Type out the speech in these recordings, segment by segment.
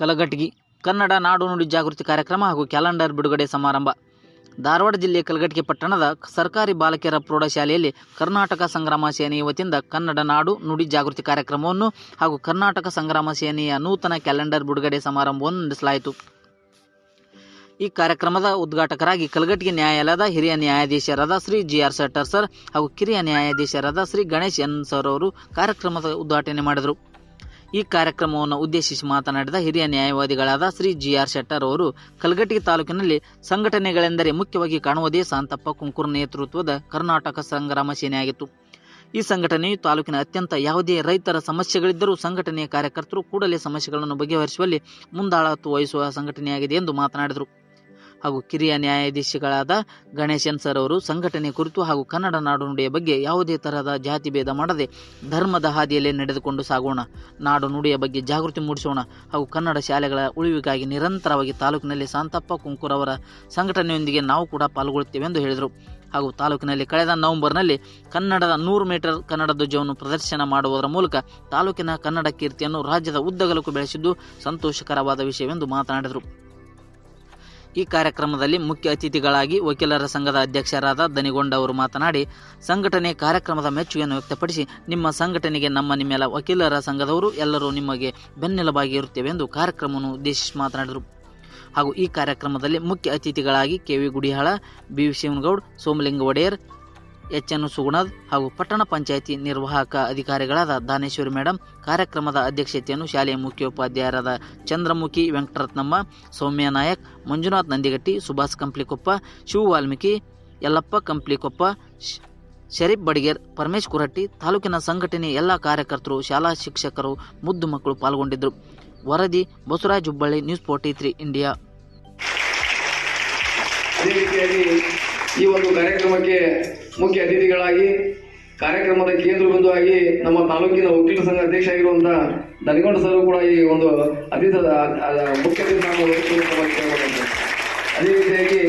ಕಲಘಟಗಿ, ಕನ್ನಡ ನಾಡು ನುಡಿ ಜಾಗೃತಿ ಕಾರ್ಯಕ್ರಮ ಹಾಗೂ ಕ್ಯಾಲೆಂಡರ್ ಬಿಡುಗಡೆ ಸಮಾರಂಭ. ಧಾರವಾಡ ಜಿಲ್ಲೆಯ ಕಲಘಟಗಿ ಪಟ್ಟಣದ ಸರ್ಕಾರಿ ಬಾಲಕಿಯರ ಪ್ರೌಢಶಾಲೆಯಲ್ಲಿ ಕರ್ನಾಟಕ ಸಂಗ್ರಾಮ ಸೇನೆಯ ವತಿಯಿಂದ ಕನ್ನಡ ನಾಡು ನುಡಿ ಜಾಗೃತಿ ಕಾರ್ಯಕ್ರಮವನ್ನು ಹಾಗೂ ಕರ್ನಾಟಕ ಸಂಗ್ರಾಮ ಸೇನೆಯ ನೂತನ ಕ್ಯಾಲೆಂಡರ್ ಬಿಡುಗಡೆ ಸಮಾರಂಭವನ್ನು ನಡೆಸಲಾಯಿತು. ಈ ಕಾರ್ಯಕ್ರಮದ ಉದ್ಘಾಟಕರಾಗಿ ಕಲಘಟಗಿ ನ್ಯಾಯಾಲಯದ ಹಿರಿಯ ನ್ಯಾಯಾಧೀಶರಾದ Shri G R Settar sir ಹಾಗೂ ಕಿರಿಯ ನ್ಯಾಯಾಧೀಶರಾದ ಶ್ರೀ ಗಣೇಶ್ ಎನ್ ಸರ್ ಅವರು ಕಾರ್ಯಕ್ರಮದ ಉದ್ಘಾಟನೆ ಮಾಡಿದರು. ಈ ಕಾರ್ಯಕ್ರಮವನ್ನು ಉದ್ದೇಶಿಸಿ ಮಾತನಾಡಿದ ಹಿರಿಯ ನ್ಯಾಯವಾದಿಗಳಾದ ಶ್ರೀ ಜಿ ಆರ್ ಶೆಟ್ಟರ್ ಅವರು ಕಲಘಟಗಿ ತಾಲೂಕಿನಲ್ಲಿ ಸಂಘಟನೆಗಳೆಂದರೆ ಮುಖ್ಯವಾಗಿ ಕಾಣುವುದೇ ಶಾಂತಪ್ಪ ಕುಂಕುರ್ ನೇತೃತ್ವದ ಕರ್ನಾಟಕ ಸಂಗ್ರಾಮ ಸೇನೆಯಾಗಿತ್ತು. ಈ ಸಂಘಟನೆಯು ತಾಲೂಕಿನ ಅತ್ಯಂತ ಯಾವುದೇ ರೈತರ ಸಮಸ್ಯೆಗಳಿದ್ದರೂ ಸಂಘಟನೆಯ ಕಾರ್ಯಕರ್ತರು ಕೂಡಲೇ ಸಮಸ್ಯೆಗಳನ್ನು ಬಗೆಹರಿಸುವಲ್ಲಿ ಮುಂದಾಳತ್ತು ವಹಿಸುವ ಸಂಘಟನೆಯಾಗಿದೆ ಎಂದು ಮಾತನಾಡಿದರು. ಹಾಗೂ ಕಿರಿಯ ನ್ಯಾಯಾಧೀಶಗಳಾದ ಗಣೇಶನ್ ಸರ್ ಅವರು ಸಂಘಟನೆ ಕುರಿತು ಹಾಗೂ ಕನ್ನಡ ನಾಡು ನುಡಿಯ ಬಗ್ಗೆ ಯಾವುದೇ ತರಹದ ಜಾತಿ ಭೇದ ಮಾಡದೆ ಧರ್ಮದ ಹಾದಿಯಲ್ಲೇ ನಡೆದುಕೊಂಡು ಸಾಗೋಣ. ನಾಡು ನುಡಿಯ ಬಗ್ಗೆ ಜಾಗೃತಿ ಮೂಡಿಸೋಣ ಹಾಗೂ ಕನ್ನಡ ಶಾಲೆಗಳ ಉಳಿವಿಗಾಗಿ ನಿರಂತರವಾಗಿ ತಾಲೂಕಿನಲ್ಲಿ ಶಾಂತಪ್ಪ ಕುಂಕೂರ್ ಅವರ ಸಂಘಟನೆಯೊಂದಿಗೆ ನಾವು ಕೂಡ ಪಾಲ್ಗೊಳ್ಳುತ್ತೇವೆ ಎಂದು ಹೇಳಿದರು. ಹಾಗೂ ತಾಲೂಕಿನಲ್ಲಿ ಕಳೆದ ನವೆಂಬರ್ನಲ್ಲಿ ಕನ್ನಡದ ನೂರು ಮೀಟರ್ ಕನ್ನಡ ಧ್ವಜವನ್ನು ಪ್ರದರ್ಶನ ಮಾಡುವುದರ ಮೂಲಕ ತಾಲೂಕಿನ ಕನ್ನಡ ಕೀರ್ತಿಯನ್ನು ರಾಜ್ಯದ ಉದ್ದಗಲಕ್ಕೂ ಬೆಳೆಸಿದ್ದು ಸಂತೋಷಕರವಾದ ವಿಷಯವೆಂದು ಮಾತನಾಡಿದರು. ಈ ಕಾರ್ಯಕ್ರಮದಲ್ಲಿ ಮುಖ್ಯ ಅತಿಥಿಗಳಾಗಿ ವಕೀಲರ ಸಂಘದ ಅಧ್ಯಕ್ಷರಾದ ದನಿಗೊಂಡ ಅವರು ಮಾತನಾಡಿ, ಸಂಘಟನೆ ಕಾರ್ಯಕ್ರಮದ ಮೆಚ್ಚುಗೆಯನ್ನು ವ್ಯಕ್ತಪಡಿಸಿ, ನಿಮ್ಮ ಸಂಘಟನೆಗೆ ನಮ್ಮ ನಿಮ್ಮೆಲ್ಲ ವಕೀಲರ ಸಂಘದವರು, ಎಲ್ಲರೂ ನಿಮಗೆ ಬೆನ್ನೆಲುಬಾಗಿ ಇರುತ್ತೇವೆ ಎಂದು ಕಾರ್ಯಕ್ರಮವನ್ನು ಉದ್ದೇಶಿಸಿ ಮಾತನಾಡಿದರು. ಹಾಗೂ ಈ ಕಾರ್ಯಕ್ರಮದಲ್ಲಿ ಮುಖ್ಯ ಅತಿಥಿಗಳಾಗಿ K V Gudihal, B V Shivanagoud, Somalinga Odeyar H N Suganad ಹಾಗೂ ಪಟ್ಟಣ ಪಂಚಾಯಿತಿ ನಿರ್ವಾಹಕ ಅಧಿಕಾರಿಗಳಾದ ದಾನೇಶ್ವರಿ ಮೇಡಮ್ ಕಾರ್ಯಕ್ರಮದ ಅಧ್ಯಕ್ಷತೆಯನ್ನು ಶಾಲೆಯ ಮುಖ್ಯೋಪಾಧ್ಯಾಯರಾದ ಚಂದ್ರಮುಖಿ ವೆಂಕಟರತ್ನಮ್ಮ, ಸೌಮ್ಯ ನಾಯಕ್, ಮಂಜುನಾಥ್ ನಂದಿಗಟ್ಟಿ, ಸುಭಾಷ್ ಕಂಪ್ಲಿಕೊಪ್ಪ ಶಿವ ವಾಲ್ಮೀಕಿ ಯಲ್ಲಪ್ಪ ಕಂಪ್ಲಿಕೊಪ್ಪ ಶರೀಫ್ ಬಡಿಗೇರ್, ಪರಮೇಶ್ ಕುರಟ್ಟಿ, ತಾಲೂಕಿನ ಸಂಘಟನೆ ಎಲ್ಲ ಕಾರ್ಯಕರ್ತರು, ಶಾಲಾ ಶಿಕ್ಷಕರು, ಮುದ್ದು ಮಕ್ಕಳು ಪಾಲ್ಗೊಂಡಿದ್ದರು. ವರದಿ, Basavaraj Hubballi, news forty three India. ಈ ಒಂದು ಕಾರ್ಯಕ್ರಮಕ್ಕೆ ಮುಖ್ಯ ಅತಿಥಿಗಳಾಗಿ, ಕಾರ್ಯಕ್ರಮದ ಕೇಂದ್ರ ಬಿಂದುವಾಗಿ ನಮ್ಮ ತಾಲೂಕಿನ ವಕೀಲ ಸಂಘ ಅಧ್ಯಕ್ಷ ಆಗಿರುವಂತಹ ದನಗೊಂಡ ಸರ್ ಕೂಡ ಈ ಒಂದು ಮುಖ್ಯ ಅತಿಥಿ ಕೇಳಿಕೊಳ್ಳುತ್ತೇನೆ. ಅದೇ ರೀತಿಯಾಗಿ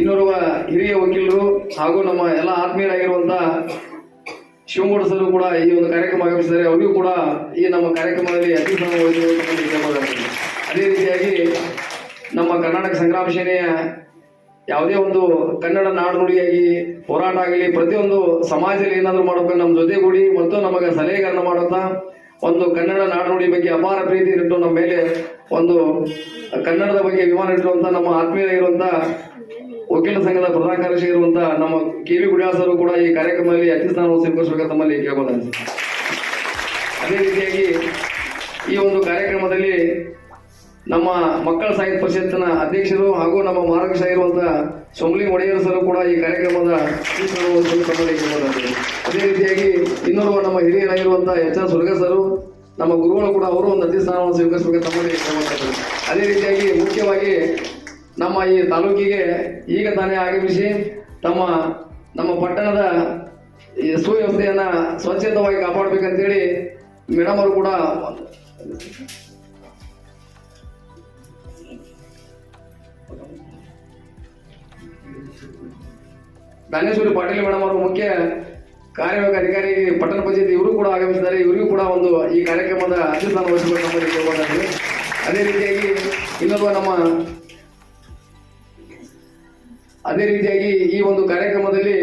ಇನ್ನೋರ್ವ ಹಿರಿಯ ವಕೀಲರು ಹಾಗೂ ನಮ್ಮ ಎಲ್ಲ ಆತ್ಮೀಯರಾಗಿರುವಂತಹ ಶಿವಮೂಢ ಸರ್ ಕೂಡ ಈ ಒಂದು ಕಾರ್ಯಕ್ರಮ ಅವರಿಗೂ ಕೂಡ ಈ ನಮ್ಮ ಕಾರ್ಯಕ್ರಮದಲ್ಲಿ ಅತಿಥಿ. ಅದೇ ರೀತಿಯಾಗಿ ನಮ್ಮ ಕರ್ನಾಟಕ ಸಂಗ್ರಾಮ ಸೇನೆಯ ಯಾವುದೇ ಒಂದು ಕನ್ನಡ ನಾಡುನುಡಿಯಾಗಿ ಹೋರಾಟ ಆಗಲಿ, ಪ್ರತಿಯೊಂದು ಸಮಾಜದಲ್ಲಿ ಏನಾದರೂ ಮಾಡಬೇಕು ನಮ್ಮ ಜೊತೆಗೂಡಿ ಮತ್ತು ನಮಗೆ ಸಲಹೆಗಳನ್ನು ಮಾಡುತ್ತಾ ಒಂದು ಕನ್ನಡ ನಾಡುನುಡಿ ಬಗ್ಗೆ ಅಪಾರ ಪ್ರೀತಿ ಇಟ್ಟು ನಮ್ಮ ಮೇಲೆ ಒಂದು ಕನ್ನಡದ ಬಗ್ಗೆ ಅಭಿಮಾನ ಇಟ್ಟಿರುವಂತ ನಮ್ಮ ಆತ್ಮೀಯರಾಗಿರುವಂತ ವಕೀಲ ಸಂಘದ ಪ್ರಧಾನ ಕಾರ್ಯದರ್ಶಿ ಇರುವಂತ ನಮ್ಮ ಕೆ ವಿ ಗುಡಿಯಾಸರು ಕೂಡ ಈ ಕಾರ್ಯಕ್ರಮದಲ್ಲಿ ಅತಿ ಸ್ಥಾನವನ್ನು ಸ್ವೀಕರಿಸಬೇಕು ತಮ್ಮಲ್ಲಿ ಕೇಳಬಹುದು ಅದೇ ರೀತಿಯಾಗಿ ಈ ಒಂದು ಕಾರ್ಯಕ್ರಮದಲ್ಲಿ ನಮ್ಮ ಮಕ್ಕಳ ಸಾಹಿತ್ಯ ಪರಿಷತ್ತಿನ ಅಧ್ಯಕ್ಷರು ಹಾಗೂ ನಮ್ಮ ಮಾರ್ಗದರ್ಶಕ ಇರುವಂತಹ ಸೊಂಗ್ಲಿ ಒಡೆಯರ್ ಸರ್ ಕೂಡ ಈ ಕಾರ್ಯಕ್ರಮದ. ಅದೇ ರೀತಿಯಾಗಿ ಇನ್ನೋರ್ವ ನಮ್ಮ ಹಿರಿಯರಾಗಿರುವಂತಹ ಎಚ್ ಆರ್ ಸುರ್ಗ ಸರ್, ನಮ್ಮ ಗುರುಗಳು ಕೂಡ ಅವರು ಒಂದು ಅತಿ ಸ್ಥಾನವನ್ನು ಸ್ವೀಕರಿಸಬೇಕು ತಮ್ಮಲ್ಲಿ. ಅದೇ ರೀತಿಯಾಗಿ ಮುಖ್ಯವಾಗಿ ನಮ್ಮ ಈ ತಾಲೂಕಿಗೆ ಈಗ ತಾನೇ ಆಗಮಿಸಿ ತಮ್ಮ, ನಮ್ಮ ಪಟ್ಟಣದ ಸುವ್ಯವಸ್ಥೆಯನ್ನ ಸ್ವಚ್ಛತವಾಗಿ ಕಾಪಾಡಬೇಕಂತೇಳಿ ಮೇಡಮ್ ಅವರು ಕೂಡ ದಾನೇಶ್ವರಿ ಪಾಟೀಲ್ ಮೇಡಮ್ ಅವರು ಮುಖ್ಯ ಕಾರ್ಯವಾಹಕ ಅಧಿಕಾರಿ, ಪಟ್ಟಣ ಪಂಚಾಯತ್ ಇವರು ಕೂಡ ಆಗಮಿಸಿದ್ದಾರೆ. ಇವರಿಗೂ ಕೂಡ ಒಂದು ಈ ಕಾರ್ಯಕ್ರಮದ ಅಧ್ಯಕ್ಷಸ್ಥಾನ ವಹಿಸಬೇಕು ನಮ್ಮಲ್ಲಿ ಅದೇ ರೀತಿಯಾಗಿ ಇನ್ನೊಬ್ಬ ನಮ್ಮ ಅದೇ ರೀತಿಯಾಗಿ ಈ ಒಂದು ಕಾರ್ಯಕ್ರಮದಲ್ಲಿ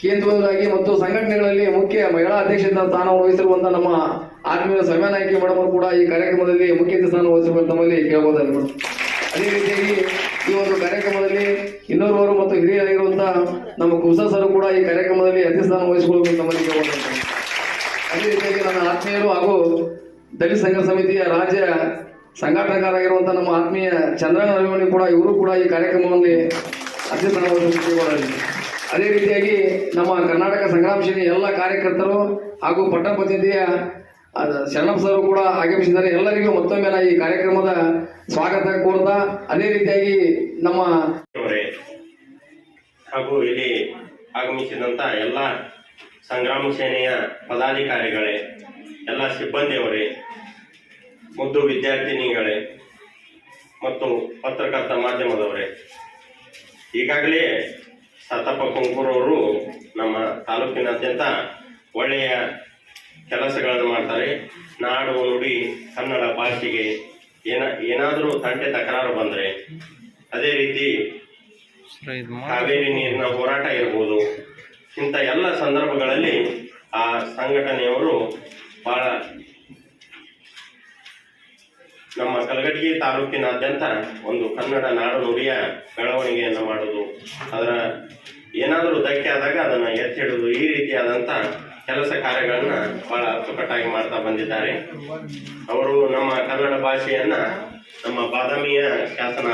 ಕೇಂದ್ರವಾಗಿ ಮತ್ತು ಸಂಘಟನೆಗಳಲ್ಲಿ ಮುಖ್ಯ ಮಹಿಳಾ ಅಧ್ಯಕ್ಷ ಸ್ಥಾನವನ್ನು ವಹಿಸಿರುವಂತಹ ನಮ್ಮ ಆತ್ಮೀಯ ನಾಯಕಿ ಮೇಡಮ್ ಕೂಡ ಈ ಕಾರ್ಯಕ್ರಮದಲ್ಲಿ ಮುಖ್ಯ ಸ್ಥಾನ ವಹಿಸಬೇಕು ನಮ್ಮಲ್ಲಿ ಕೇಳಬಹುದಾಗಿದೆ ಅದೇ ರೀತಿಯಾಗಿ ಈ ಒಂದು ಕಾರ್ಯಕ್ರಮದಲ್ಲಿ ಇನ್ನೋರ್ವರು ಮತ್ತು ಹಿರಿಯರಾಗಿರುವಂತಹ ನಮ್ಮ ಕುಸ ಸರ್ ಕೂಡ ಈ ಕಾರ್ಯಕ್ರಮದಲ್ಲಿ ಅತಿ ಸ್ಥಾನ ವಹಿಸಿಕೊಳ್ಳಬೇಕು ಅದೇ ರೀತಿಯಾಗಿ ನನ್ನ ಆತ್ಮೀಯರು ಹಾಗೂ ದಲಿತ ಸಂಘ ಸಮಿತಿಯ ರಾಜ್ಯ ಸಂಘಟನೆಗಾರಾಗಿರುವಂತಹ ನಮ್ಮ ಆತ್ಮೀಯ ಚಂದ್ರನ ನರವಣಿ ಕೂಡ, ಇವರು ಕೂಡ ಈ ಕಾರ್ಯಕ್ರಮದಲ್ಲಿ ಅಧ್ಯಕ್ಷ ಅದೇ ರೀತಿಯಾಗಿ ನಮ್ಮ ಕರ್ನಾಟಕ ಸಂಗ್ರಾಮ ಸೇನೆ ಎಲ್ಲ ಕಾರ್ಯಕರ್ತರು ಹಾಗೂ ಅದ ಶರಣಪ್ಪ ಸರ್ ಕೂಡ ಆಗಮಿಸಿದ್ದಾರೆ. ಎಲ್ಲರಿಗೂ ಮತ್ತೊಮ್ಮೆ ಈ ಕಾರ್ಯಕ್ರಮದ ಸ್ವಾಗತ ಕೋರ್ತಾ, ಅದೇ ರೀತಿಯಾಗಿ ನಮ್ಮ ಹಾಗೂ ಇಲ್ಲಿ ಆಗಮಿಸಿದಂತ ಎಲ್ಲ ಸಂಗ್ರಾಮ ಸೇನೆಯ ಪದಾಧಿಕಾರಿಗಳೇ, ಎಲ್ಲ ಸಿಬ್ಬಂದಿಯವರೇ, ಮುದ್ದು ವಿದ್ಯಾರ್ಥಿನಿಗಳೇ ಮತ್ತು ಪತ್ರಕರ್ತ ಮಾಧ್ಯಮದವರೇ, ಈಗಾಗಲೇ ಸತಪ್ಪ ಕುಂಕೂರ್ ಅವರು ನಮ್ಮ ತಾಲೂಕಿನಾದ್ಯಂತ ಒಳ್ಳೆಯ ಕೆಲಸಗಳನ್ನು ಮಾಡ್ತಾರೆ. ನಾಡು ನುಡಿ ಕನ್ನಡ ಭಾಷೆಗೆ ಏನ, ಏನಾದರೂ ತಂಟೆ ತಕರಾರು ಬಂದರೆ ಅದೇ ರೀತಿ ಕಾವೇರಿ ನೀರಿನ ಹೋರಾಟ ಇರ್ಬೋದು. ಇಂಥ ಎಲ್ಲ ಸಂದರ್ಭಗಳಲ್ಲಿ ಆ ಸಂಘಟನೆಯವರು ಬಹಳ ನಮ್ಮ ಕಲಗಟಗಿ ತಾಲೂಕಿನಾದ್ಯಂತ ಒಂದು ಕನ್ನಡ ನಾಡು ನುಡಿಯ ಬೆಳವಣಿಗೆಯನ್ನು ಮಾಡೋದು ಅದರ ಏನಾದರೂ ಧಕ್ಕೆ ಆದಾಗ ಅದನ್ನು ಎತ್ತಿ ಹಿಡಿದು ಈ ರೀತಿಯಾದಂಥ ಕೆಲಸ ಕಾರ್ಯಗಳನ್ನ ಬಹಳ ಅಚ್ಚುಕಟ್ಟಾಗಿ ಮಾಡ್ತಾ ಬಂದಿದ್ದಾರೆ. ಅವರು ನಮ್ಮ ಕನ್ನಡ ಭಾಷೆಯನ್ನ, ನಮ್ಮ ಬಾದಾಮಿಯ ಶಾಸನ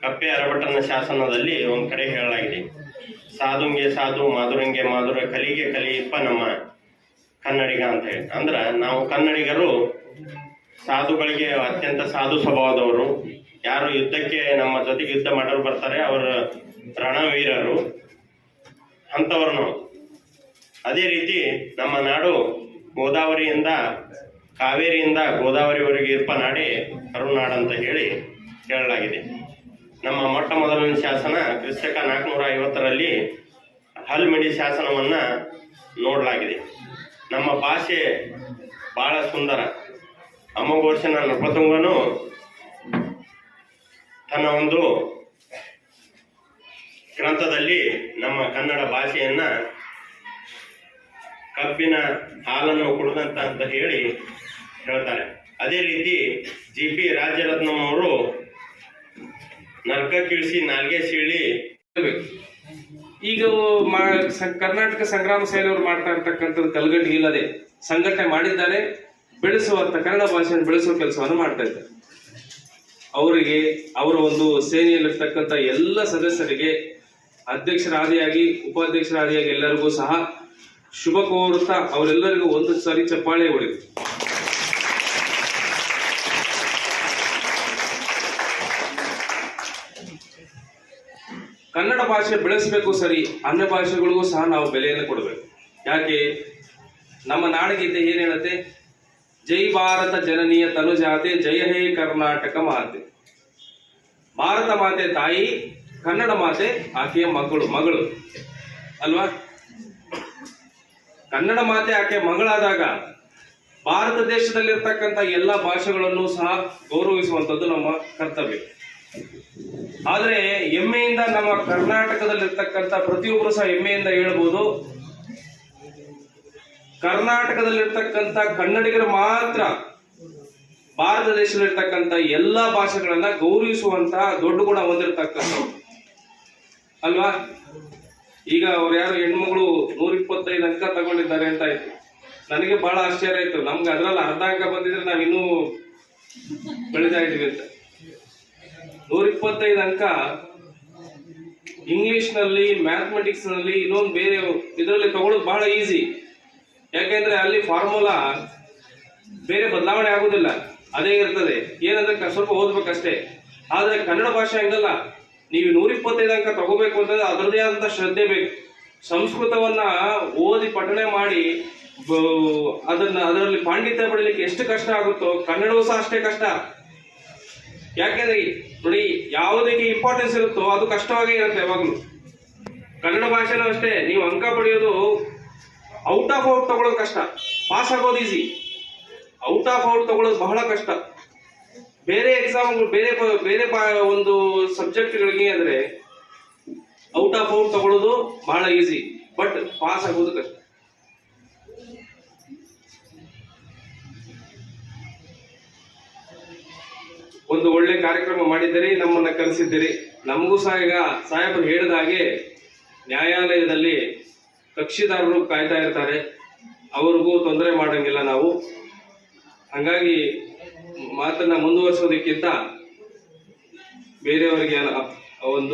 ಕಪ್ಪೆ ಅರಭಟ್ಟನ ಶಾಸನದಲ್ಲಿ ಒಂದು ಕಡೆ ಹೇಳಲಾಗಿದೆ. ಸಾಧುಂಗೆ ಸಾಧು, ಮಾಧುರಂಗೆ ಮಾಧುರ, ಕಲಿಗೆ ಕಲಿಯಪ್ಪ ನಮ್ಮ ಕನ್ನಡಿಗ ಅಂತ ಹೇಳಿ. ಅಂದ್ರ ನಾವು ಕನ್ನಡಿಗರು ಸಾಧುಗಳಿಗೆ ಅತ್ಯಂತ ಸಾಧು ಸ್ವಭಾವದವರು. ಯಾರು ಯುದ್ಧಕ್ಕೆ ನಮ್ಮ ಜೊತೆಗೆ ಯುದ್ಧ ಮಾಡಲು ಬರ್ತಾರೆ, ಅವರ ರಣವೀರರು. ಅಂಥವ್ರು ನಾವು ಅದೇ ರೀತಿ ನಮ್ಮ ನಾಡು ಗೋದಾವರಿಯಿಂದ, ಕಾವೇರಿಯಿಂದ ಗೋದಾವರಿವರೆಗೆ ನಾಡೇ ಕರುನಾಡು ಅಂತ ಹೇಳಿ ಹೇಳಲಾಗಿದೆ. ನಮ್ಮ ಮೊಟ್ಟ ಮೊದಲನೇ ಶಾಸನ ಕ್ರಿಸ್ತಕ ನಾಲ್ಕುನೂರ ಐವತ್ತರಲ್ಲಿ ಹಲ್ಮಿಡಿ ಶಾಸನವನ್ನ ನೋಡಲಾಗಿದೆ. ನಮ್ಮ ಭಾಷೆ ಬಹಳ ಸುಂದರ. ಅಮೋಘೋಷನ ನೃಪತುಂಗನು ತನ್ನ ಒಂದು ಗ್ರಂಥದಲ್ಲಿ ನಮ್ಮ ಕನ್ನಡ ಭಾಷೆಯನ್ನ ಕಬ್ಬಿನ ಹಾಲನ್ನು ಕುಡಿದಂತ ಅಂತ ಹೇಳಿ ಹೇಳ್ತಾರೆ. ಅದೇ ರೀತಿ ಜಿ ಪಿ ರಾಜರತ್ನಂ ಅವರು ಕೀಳಿಸಿ, ನಾಲ್ಗೆ ಸೀಳಿ ಈಗ ಕರ್ನಾಟಕ ಸಂಗ್ರಾಮ ಸೇನೆಯವರು ಮಾಡ್ತಾ ಇರ್ತಕ್ಕಂಥದ್ದು ಕಲ್ಗಟ್ಟಿ ಇಲ್ಲದೆ ಸಂಘಟನೆ ಮಾಡಿದ್ದಾರೆ ಬೆಳೆಸುವಂತ ಕನ್ನಡ ಭಾಷೆಯನ್ನು ಬೆಳೆಸುವ ಕೆಲಸವನ್ನು ಮಾಡ್ತಾ ಇದ್ದಾರೆ. ಅವರಿಗೆ, ಅವರ ಒಂದು ಸೇನೆಯಲ್ಲಿರ್ತಕ್ಕಂಥ ಎಲ್ಲ ಸದಸ್ಯರಿಗೆ ಅಧ್ಯಕ್ಷರಾದಿಯಾಗಿ, ಉಪಾಧ್ಯಕ್ಷರಾದಿಯಾಗಿ ಎಲ್ಲರಿಗೂ ಸಹ ಶುಭ ಕೋರುತ್ತಾ ಅವರೆಲ್ಲರಿಗೂ ಒಂದು ಸಾರಿ ಚಪ್ಪಾಳೆ ಹೊಡೆದು ಕನ್ನಡ ಭಾಷೆ ಬೆಳೆಸಬೇಕು ಸರಿ, ಅನ್ಯ ಭಾಷೆಗಳಿಗೂ ಸಹ ನಾವು ಬೆಲೆಯನ್ನು ಕೊಡಬೇಕು. ಯಾಕೆ? ನಮ್ಮ ನಾಡಗೀತೆ ಏನು ಹೇಳುತ್ತೆ? ಜೈ ಭಾರತ ಜನನೀಯ ತನುಜಾತೆ ಜಯ ಹೇ ಕರ್ನಾಟಕ ಮಾತೆ. ಭಾರತ ಮಾತೆ ತಾಯಿ, ಕನ್ನಡ ಮಾತೆ ಆಕೆಯ ಮಗಳು ಮಗಳು. ಅಲ್ವಾ? ಕನ್ನಡ ಮಾತೆ ಆಕೆ ಮಗಳಾದಾಗ ಭಾರತ ದೇಶದಲ್ಲಿರ್ತಕ್ಕಂಥ ಎಲ್ಲ ಭಾಷೆಗಳನ್ನು ಸಹ ಗೌರವಿಸುವಂಥದ್ದು ನಮ್ಮ ಕರ್ತವ್ಯ. ಆದ್ರೆ ಹೆಮ್ಮೆಯಿಂದ ನಮ್ಮ ಕರ್ನಾಟಕದಲ್ಲಿರ್ತಕ್ಕಂಥ ಪ್ರತಿಯೊಬ್ಬರು ಸಹ ಹೆಮ್ಮೆಯಿಂದ ಹೇಳ್ಬೋದು, ಕರ್ನಾಟಕದಲ್ಲಿರ್ತಕ್ಕಂಥ ಕನ್ನಡಿಗರು ಮಾತ್ರ ಭಾರತ ದೇಶದಲ್ಲಿರ್ತಕ್ಕಂಥ ಎಲ್ಲಾ ಭಾಷೆಗಳನ್ನ ಗೌರವಿಸುವಂತಹ ದೊಡ್ಡ ಗುಣ ಹೊಂದಿರತಕ್ಕಂಥ ಅಲ್ವಾ? ಈಗ ಅವ್ರು ಯಾರು ಹೆಣ್ಮಗಳು ನೂರ ಇಪ್ಪತ್ತೈದು ಅಂಕ ತಗೊಂಡಿದ್ದಾರೆ ಅಂತ ಆಯ್ತು. ನನಗೆ ಬಹಳ ಆಶ್ಚರ್ಯ ಆಯ್ತು. ನಮ್ಗೆ ಅದ್ರಲ್ಲಿ ಅರ್ಧ ಅಂಕ ಬಂದಿದ್ರೆ ನಾವ್ ಇನ್ನೂ ಬೆಳಿತಾ ಇದೀವಿ ಅಂತ. ನೂರ ಇಪ್ಪತ್ತೈದು ಅಂಕ ಇಂಗ್ಲಿಷ್ನಲ್ಲಿ ಮ್ಯಾಥಮೆಟಿಕ್ಸ್ನಲ್ಲಿ ಇನ್ನೊಂದು ಬೇರೆ ಇದರಲ್ಲಿ ತಗೊಳ್ಳೋದು ಬಹಳ ಈಸಿ. ಯಾಕೆಂದ್ರೆ ಅಲ್ಲಿ ಫಾರ್ಮುಲಾ ಬೇರೆ ಬದಲಾವಣೆ ಆಗುದಿಲ್ಲ. ಅದೇ ಇರ್ತದೆ. ಏನಂದ್ರೆ ಸ್ವಲ್ಪ ಓದ್ಬೇಕಷ್ಟೇ. ಆದ್ರೆ ಕನ್ನಡ ಭಾಷೆ ಹಂಗಲ್ಲ. ನೀವು ನೂರ ಇಪ್ಪತ್ತೈದು ಅಂಕ ತಗೋಬೇಕು ಅಂತಂದ್ರೆ ಅದರದೇ ಆದಂತ ಶ್ರದ್ಧೆ ಬೇಕು. ಸಂಸ್ಕೃತವನ್ನ ಓದಿ ಪಠಣೆ ಮಾಡಿ ಅದನ್ನ, ಅದರಲ್ಲಿ ಪಾಂಡಿತ್ಯ ಪಡೀಲಿಕ್ಕೆ ಎಷ್ಟು ಕಷ್ಟ ಆಗುತ್ತೋ, ಕನ್ನಡವೂ ಸಹ ಅಷ್ಟೇ ಕಷ್ಟ. ಯಾಕೆಂದ್ರೆ ನೋಡಿ, ಯಾವುದಕ್ಕೆ ಇಂಪಾರ್ಟೆನ್ಸ್ ಇರುತ್ತೋ ಅದು ಕಷ್ಟವಾಗೇ ಇರುತ್ತೆ ಯಾವಾಗಲೂ. ಕನ್ನಡ ಭಾಷೆನೂ ಅಷ್ಟೇ, ನೀವು ಅಂಕ ಪಡೆಯೋದು ಔಟ್ ಆಫ್ ಔಟ್ ತಗೊಳ್ಳೋದು ಕಷ್ಟ. ಪಾಸ್ ಆಗೋದು ಈಸಿ ಔಟ್ ಆಫ್ ಔಟ್ ತಗೊಳ್ಳೋದು ಬಹಳ ಕಷ್ಟ. ಎಕ್ಸಾಮ್ಗಳು ಬೇರೆ ಬೇರೆ ಒಂದು ಸಬ್ಜೆಕ್ಟ್ಗಳಿಗೆ ಅಂದ್ರೆ ಔಟ್ ಆಫ್ ಔಟ್ ತಗೊಳ್ಳೋದು ಬಹಳ ಈಸಿ ಬಟ್ ಪಾಸ್ ಆಗೋದು ಕಷ್ಟ. ಒಂದು ಒಳ್ಳೆ ಕಾರ್ಯಕ್ರಮ ಮಾಡಿದ್ದೀರಿ, ನಮ್ಮನ್ನ ಕರೆಸಿದ್ದೀರಿ. ನಮಗೂ ಸಹ ಈಗ ಸಾಹೇಬರು ಹೇಳಿದ ಹಾಗೆ ನ್ಯಾಯಾಲಯದಲ್ಲಿ ಕಕ್ಷಿದಾರರು ಕಾಯ್ತಾ ಇರ್ತಾರೆ. ಅವ್ರಿಗೂ ತೊಂದರೆ ಮಾಡಂಗಿಲ್ಲ ನಾವು. ಹಂಗಾಗಿ ಮಾತನ್ನ ಮುಂದುವರಿಸೋದಕ್ಕಿಂತ ಬೇರೆಯವರಿಗೆ ಒಂದು